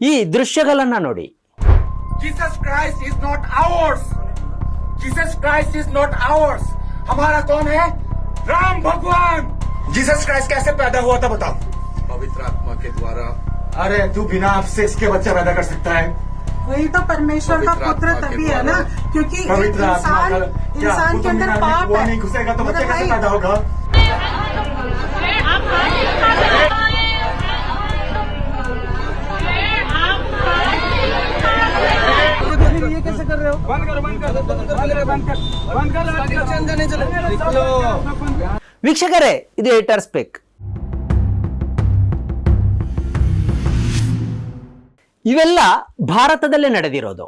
ಈ ದೃಶ್ಯಗಳನ್ನ ನೋಡಿ Jesus Christ is not ours Jesus Christ is not ours हमारा कौन है राम भगवान जीसस क्राइस्ट कैसे पैदा हुआ था बताओ पवित्र आत्मा के द्वारा अरे तू बिना आपसे इसके बच्चा पैदा कर सकता है वही तो परमेश्वर का पवित्र पुत्र आत्मा के तभी है ना द्वारा। क्योंकि एक पवित्र आत्मा इंसान का क्या इंसान वो के तो अंदर बिना पाप वो है नहीं घुसेगा तो बच्चा मेरा कैसे भाई, पैदा होगा ವೀಕ್ಷಕರೇ ಇದು ಏಟರ್ ಸ್ಪೆಕ್. ಇವೆಲ್ಲ ಭಾರತದಲ್ಲೇ ನಡೆದಿರೋದು.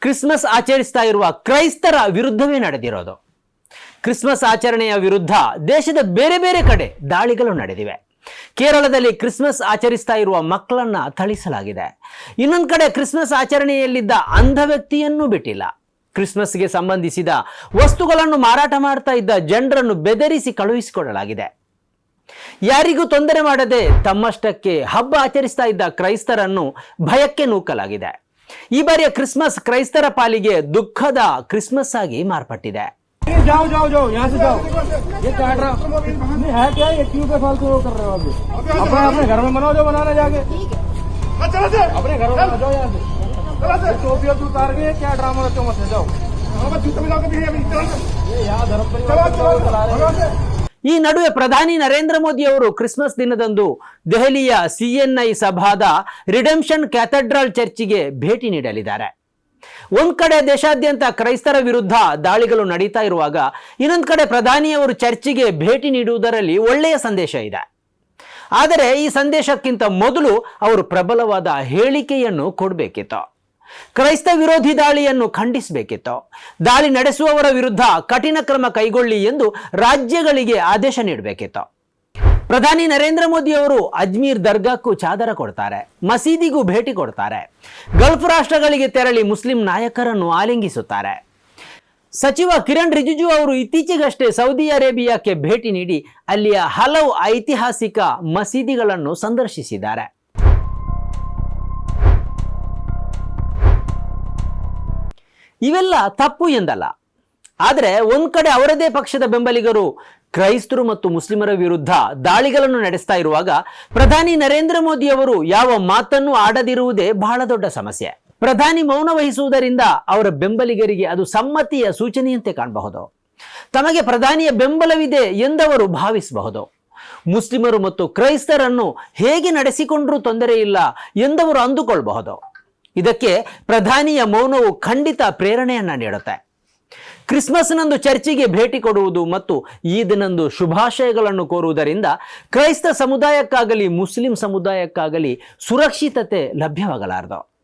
ಕ್ರಿಸ್ಮಸ್ ಆಚರಿಸ್ತಾ ಇರುವ ಕ್ರೈಸ್ತರ ವಿರುದ್ಧವೇ ನಡೆದಿರೋದು. ಕ್ರಿಸ್ಮಸ್ ಆಚರಣೆಯ ವಿರುದ್ಧ ದೇಶದ ಬೇರೆ ಬೇರೆ ಕಡೆ ದಾಳಿಗಳು ನಡೆದಿವೆ. ಕೇರಳದಲ್ಲಿ ಕ್ರಿಸ್ಮಸ್ ಆಚರಿಸ್ತಾ ಇರುವ ಮಕ್ಕಳನ್ನ ಥಳಿಸಲಾಗಿದೆ. ಇನ್ನೊಂದು ಕಡೆ ಕ್ರಿಸ್ಮಸ್ ಆಚರಣೆಯಲ್ಲಿದ್ದ ಅಂಧ ವ್ಯಕ್ತಿಯನ್ನು ಬಿಟ್ಟಿಲ್ಲ. ಕ್ರಿಸ್ಮಸ್ಗೆ ಸಂಬಂಧಿಸಿದ ವಸ್ತುಗಳನ್ನು ಮಾರಾಟ ಮಾಡ್ತಾ ಇದ್ದ ಜನರನ್ನು ಬೆದರಿಸಿ ಕಳುಹಿಸಿಕೊಡಲಾಗಿದೆ. ಯಾರಿಗೂ ತೊಂದರೆ ಮಾಡದೆ ತಮ್ಮಷ್ಟಕ್ಕೆ ಹಬ್ಬ ಆಚರಿಸ್ತಾ ಇದ್ದ ಕ್ರೈಸ್ತರನ್ನು ಭಯಕ್ಕೆ ನೂಕಲಾಗಿದೆ. ಈ ಬಾರಿಯ ಕ್ರಿಸ್ಮಸ್ ಕ್ರೈಸ್ತರ ಪಾಲಿಗೆ ದುಃಖದ ಕ್ರಿಸ್ಮಸ್ ಆಗಿ ಮಾರ್ಪಟ್ಟಿದೆ. जाओ जाओ जाओ यहाँ से जाओ ये काट रहा नहीं है क्या ये क्यों पे फालतू वो कर रहे हो अभी अपने अपने घर में बनाओ जो बनाना जाके अपने घर में बनाओ जाओ यहाँ से ये टोपी और उतार के क्या ड्रामा रखते हो मत से जाओ ये यहाँ धर्म परिवार चला रहे हैं ಈ ನಡುವೆ ಪ್ರಧಾನಿ ನರೇಂದ್ರ ಮೋದಿ ಅವರು ಕ್ರಿಸ್ಮಸ್ ದಿನದಂದು ದೆಹಲಿಯ ಸಿಎನ್ಐ ಸಭಾದ ರಿಡೆಂಪ್ಷನ್ ಕ್ಯಾಥೆಡ್ರಲ್ ಚರ್ಚಿಗೆ ಭೇಟಿ ನೀಡಲಿದ್ದಾರೆ ಒಂದ್ ಕಡೆ ದೇಶಾದ್ಯಂತ ಕ್ರೈಸ್ತರ ವಿರುದ್ಧ ದಾಳಿಗಳು ನಡೀತಾ ಇರುವಾಗ ಇನ್ನೊಂದ್ ಕಡೆ ಪ್ರಧಾನಿಯವರು ಚರ್ಚಿಗೆ ಭೇಟಿ ನೀಡುವುದರಲ್ಲಿ ಒಳ್ಳೆಯ ಸಂದೇಶ ಇದೆ. ಆದರೆ ಈ ಸಂದೇಶಕ್ಕಿಂತ ಮೊದಲು ಅವರು ಪ್ರಬಲವಾದ ಹೇಳಿಕೆಯನ್ನು ಕೊಡಬೇಕಿತ್ತು. ಕ್ರೈಸ್ತ ವಿರೋಧಿ ದಾಳಿಯನ್ನು ಖಂಡಿಸಬೇಕಿತ್ತು. ದಾಳಿ ನಡೆಸುವವರ ವಿರುದ್ಧ ಕಠಿಣ ಕ್ರಮ ಕೈಗೊಳ್ಳಿ ಎಂದು ರಾಜ್ಯಗಳಿಗೆ ಆದೇಶ ನೀಡಬೇಕಿತ್ತು. ಪ್ರಧಾನಿ ನರೇಂದ್ರ ಮೋದಿ ಅವರು ಅಜ್ಮೀರ್ ದರ್ಗಾಕ್ಕೂ ಚಾದರ ಕೊಡ್ತಾರೆ, ಮಸೀದಿಗೂ ಭೇಟಿ ಕೊಡ್ತಾರೆ. ಗಲ್ಫ್ ರಾಷ್ಟ್ರಗಳಿಗೆ ತೆರಳಿ ಮುಸ್ಲಿಂ ನಾಯಕರನ್ನು ಆಲಿಂಗಿಸುತ್ತಾರೆ. ಸಚಿವ ಕಿರಣ್ ರಿಜಿಜು ಅವರು ಇತ್ತೀಚೆಗಷ್ಟೇ ಸೌದಿ ಅರೇಬಿಯಾಕ್ಕೆ ಭೇಟಿ ನೀಡಿ ಅಲ್ಲಿಯ ಹಲವು ಐತಿಹಾಸಿಕ ಮಸೀದಿಗಳನ್ನು ಸಂದರ್ಶಿಸಿದ್ದಾರೆ. ಇವೆಲ್ಲ ತಪ್ಪು ಎಂದಲ್ಲ. ಆದರೆ ಒಂದ್ ಕಡೆ ಅವರದೇ ಪಕ್ಷದ ಬೆಂಬಲಿಗರು ಕ್ರೈಸ್ತರು ಮತ್ತು ಮುಸ್ಲಿಮರ ವಿರುದ್ಧ ದಾಳಿಗಳನ್ನು ನಡೆಸ್ತಾ ಇರುವಾಗ ಪ್ರಧಾನಿ ನರೇಂದ್ರ ಮೋದಿ ಅವರು ಯಾವ ಮಾತನ್ನು ಆಡದಿರುವುದೇ ಬಹಳ ದೊಡ್ಡ ಸಮಸ್ಯೆ. ಪ್ರಧಾನಿ ಮೌನ ವಹಿಸುವುದರಿಂದ ಅವರ ಬೆಂಬಲಿಗರಿಗೆ ಅದು ಸಮ್ಮತಿಯ ಸೂಚನೆಯಂತೆ ಕಾಣಬಹುದು. ತಮಗೆ ಪ್ರಧಾನಿಯ ಬೆಂಬಲವಿದೆ ಎಂದವರು ಭಾವಿಸಬಹುದು. ಮುಸ್ಲಿಮರು ಮತ್ತು ಕ್ರೈಸ್ತರನ್ನು ಹೇಗೆ ನಡೆಸಿಕೊಂಡರೂ ತೊಂದರೆ ಇಲ್ಲ ಎಂದವರು ಅಂದುಕೊಳ್ಳಬಹುದು ಇದಕ್ಕೆ ಪ್ರಧಾನಿಯ ಮೌನವು ಖಂಡಿತ ಪ್ರೇರಣೆಯನ್ನ ನೀಡುತ್ತೆ. ಕ್ರಿಸ್ಮಸ್ನಂದು ಚರ್ಚಿಗೆ ಭೇಟಿ ಕೊಡುವುದು ಮತ್ತು ಈದಿನಂದು ಶುಭಾಶಯಗಳನ್ನು ಕೋರುವುದರಿಂದ ಕ್ರೈಸ್ತ ಸಮುದಾಯಕ್ಕಾಗಲಿ, ಮುಸ್ಲಿಂ ಸಮುದಾಯಕ್ಕಾಗಲಿ ಸುರಕ್ಷಿತತೆ ಲಭ್ಯವಾಗಲಾರದು.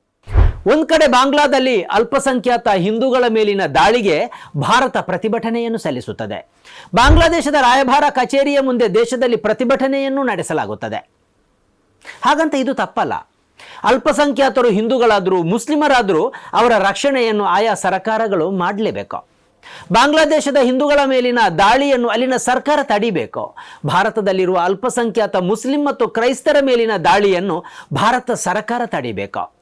ಒಂದು ಕಡೆ ಬಾಂಗ್ಲಾದಲ್ಲಿ ಅಲ್ಪಸಂಖ್ಯಾತ ಹಿಂದೂಗಳ ಮೇಲಿನ ದಾಳಿಗೆ ಭಾರತ ಪ್ರತಿಭಟನೆಯನ್ನು ಸಲ್ಲಿಸುತ್ತದೆ. ಬಾಂಗ್ಲಾದೇಶದ ರಾಯಭಾರ ಕಚೇರಿಯ ಮುಂದೆ ದೇಶದಲ್ಲಿ ಪ್ರತಿಭಟನೆಯನ್ನು ನಡೆಸಲಾಗುತ್ತದೆ. ಹಾಗಂತ ಇದು ತಪ್ಪಲ್ಲ. ಅಲ್ಪಸಂಖ್ಯಾತರು ಹಿಂದೂಗಳಾದರೂ ಮುಸ್ಲಿಮರಾದರೂ ಅವರ ರಕ್ಷಣೆಯನ್ನು ಆಯಾ ಸರ್ಕಾರಗಳು ಮಾಡಲೇಬೇಕು. ಬಾಂಗ್ಲಾದೇಶದ ಹಿಂದೂಗಳ ಮೇಲಿನ ದಾಳಿಯನ್ನು ಅಲ್ಲಿನ ಸರ್ಕಾರ ತಡಿಬೇಕು. ಭಾರತದಲ್ಲಿರುವ ಅಲ್ಪಸಂಖ್ಯಾತ ಮುಸ್ಲಿಂ ಮತ್ತು ಕ್ರೈಸ್ತರ ಮೇಲಿನ ದಾಳಿಯನ್ನು ಭಾರತ ಸರ್ಕಾರ ತಡಿಬೇಕು.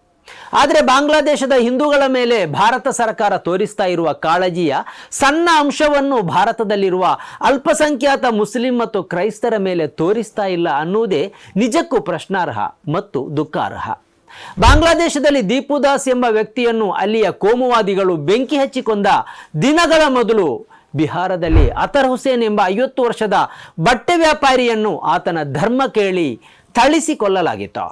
ಆದರೆ ಬಾಂಗ್ಲಾದೇಶದ ಹಿಂದೂಗಳ ಮೇಲೆ ಭಾರತ ಸರ್ಕಾರ ತೋರಿಸ್ತಾ ಇರುವ ಕಾಳಜಿಯ ಸಣ್ಣ ಅಂಶವನ್ನು ಭಾರತದಲ್ಲಿರುವ ಅಲ್ಪಸಂಖ್ಯಾತ ಮುಸ್ಲಿಂ ಮತ್ತು ಕ್ರೈಸ್ತರ ಮೇಲೆ ತೋರಿಸ್ತಾ ಇಲ್ಲ ಅನ್ನುವುದೇ ನಿಜಕ್ಕೂ ಪ್ರಶ್ನಾರ್ಹ ಮತ್ತು ದುಃಖಾರ್ಹ. ಬಾಂಗ್ಲಾದೇಶದಲ್ಲಿ ದೀಪುದಾಸ್ ಎಂಬ ವ್ಯಕ್ತಿಯನ್ನು ಅಲ್ಲಿಯ ಕೋಮುವಾದಿಗಳು ಬೆಂಕಿ ಹಚ್ಚಿಕೊಂಡ ದಿನಗಳ ಮೊದಲು ಬಿಹಾರದಲ್ಲಿ ಅತರ್ ಹುಸೇನ್ ಎಂಬ ಐವತ್ತು ವರ್ಷದ ಬಟ್ಟೆ ವ್ಯಾಪಾರಿಯನ್ನು ಆತನ ಧರ್ಮ ಕೇಳಿ ಥಳಿಸಿ ಕೊಲ್ಲಲಾಗಿತ್ತು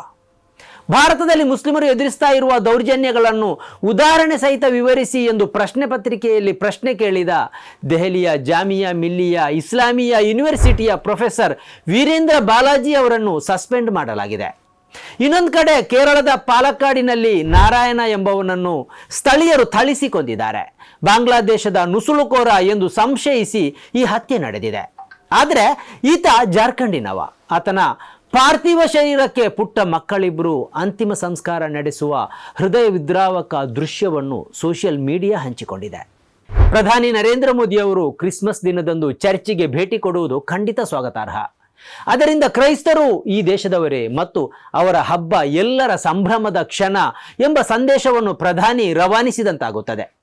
ಭಾರತದಲ್ಲಿ ಮುಸ್ಲಿಮರು ಎದುರಿಸ್ತಾ ಇರುವ ದೌರ್ಜನ್ಯಗಳನ್ನು ಉದಾಹರಣೆ ಸಹಿತ ವಿವರಿಸಿ ಎಂದು ಪ್ರಶ್ನೆ ಪತ್ರಿಕೆಯಲ್ಲಿ ಪ್ರಶ್ನೆ ಕೇಳಿದ ದೆಹಲಿಯ ಜಾಮಿಯಾ ಮಿಲ್ಲಿಯಾ ಇಸ್ಲಾಮಿಯಾ ಯೂನಿವರ್ಸಿಟಿಯ ಪ್ರೊಫೆಸರ್ ವೀರೇಂದ್ರ ಬಾಲಾಜಿ ಅವರನ್ನು ಸಸ್ಪೆಂಡ್ ಮಾಡಲಾಗಿದೆ. ಇನ್ನೊಂದು ಕಡೆ ಕೇರಳದ ಪಾಲಕ್ಕಾಡಿನಲ್ಲಿ ನಾರಾಯಣ ಎಂಬವನನ್ನು ಸ್ಥಳೀಯರು ಥಳಿಸಿಕೊಂಡಿದ್ದಾರೆ. ಬಾಂಗ್ಲಾದೇಶದ ನುಸುಳುಕೋರ ಎಂದು ಸಂಶಯಿಸಿ ಈ ಹತ್ಯೆ ನಡೆದಿದೆ. ಆದರೆ ಈತ ಜಾರ್ಖಂಡಿನವ. ಆತನ ಪಾರ್ಥಿವ ಶರೀರಕ್ಕೆ ಪುಟ್ಟ ಮಕ್ಕಳಿಬ್ಬರು ಅಂತಿಮ ಸಂಸ್ಕಾರ ನಡೆಸುವ ಹೃದಯ ವಿದ್ರಾವಕ ದೃಶ್ಯವನ್ನು ಸೋಷಿಯಲ್ ಮೀಡಿಯಾ ಹಂಚಿಕೊಂಡಿದೆ. ಪ್ರಧಾನಿ ನರೇಂದ್ರ ಮೋದಿ ಅವರು ಕ್ರಿಸ್ಮಸ್ ದಿನದಂದು ಚರ್ಚಿಗೆ ಭೇಟಿ ಕೊಡುವುದು ಖಂಡಿತ ಸ್ವಾಗತಾರ್ಹ. ಅದರಿಂದ ಕ್ರೈಸ್ತರು ಈ ದೇಶದವರೇ ಮತ್ತು ಅವರ ಹಬ್ಬ ಎಲ್ಲರ ಸಂಭ್ರಮದ ಕ್ಷಣ ಎಂಬ ಸಂದೇಶವನ್ನು ಪ್ರಧಾನಿ ರವಾನಿಸಿದಂತಾಗುತ್ತದೆ.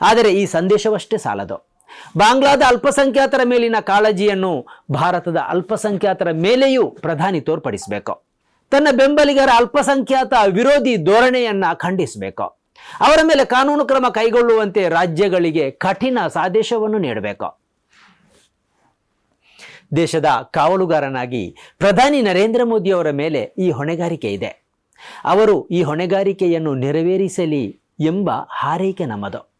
ಆದರೆ ಈ ಸಂದೇಶವಷ್ಟೇ ಸಾಲದು. ಬಾಂಗ್ಲಾದ ಅಲ್ಪಸಂಖ್ಯಾತರ ಮೇಲಿನ ಕಾಳಜಿಯನ್ನು ಭಾರತದ ಅಲ್ಪಸಂಖ್ಯಾತರ ಮೇಲೆಯೂ ಪ್ರಧಾನಿ ತೋರ್ಪಡಿಸಬೇಕು. ತನ್ನ ಬೆಂಬಲಿಗರ ಅಲ್ಪಸಂಖ್ಯಾತ ವಿರೋಧಿ ಧೋರಣೆಯನ್ನ ಖಂಡಿಸಬೇಕು. ಅವರ ಮೇಲೆ ಕಾನೂನು ಕ್ರಮ ಕೈಗೊಳ್ಳುವಂತೆ ರಾಜ್ಯಗಳಿಗೆ ಕಠಿಣ ಸಾದೇಶವನ್ನು ನೀಡಬೇಕು. ದೇಶದ ಕಾವಲುಗಾರನಾಗಿ ಪ್ರಧಾನಿ ನರೇಂದ್ರ ಮೋದಿ ಅವರ ಮೇಲೆ ಈ ಹೊಣೆಗಾರಿಕೆ ಇದೆ. ಅವರು ಈ ಹೊಣೆಗಾರಿಕೆಯನ್ನು ನೆರವೇರಿಸಲಿ ಎಂಬ ಹಾರೈಕೆ ನಮ್ಮದು.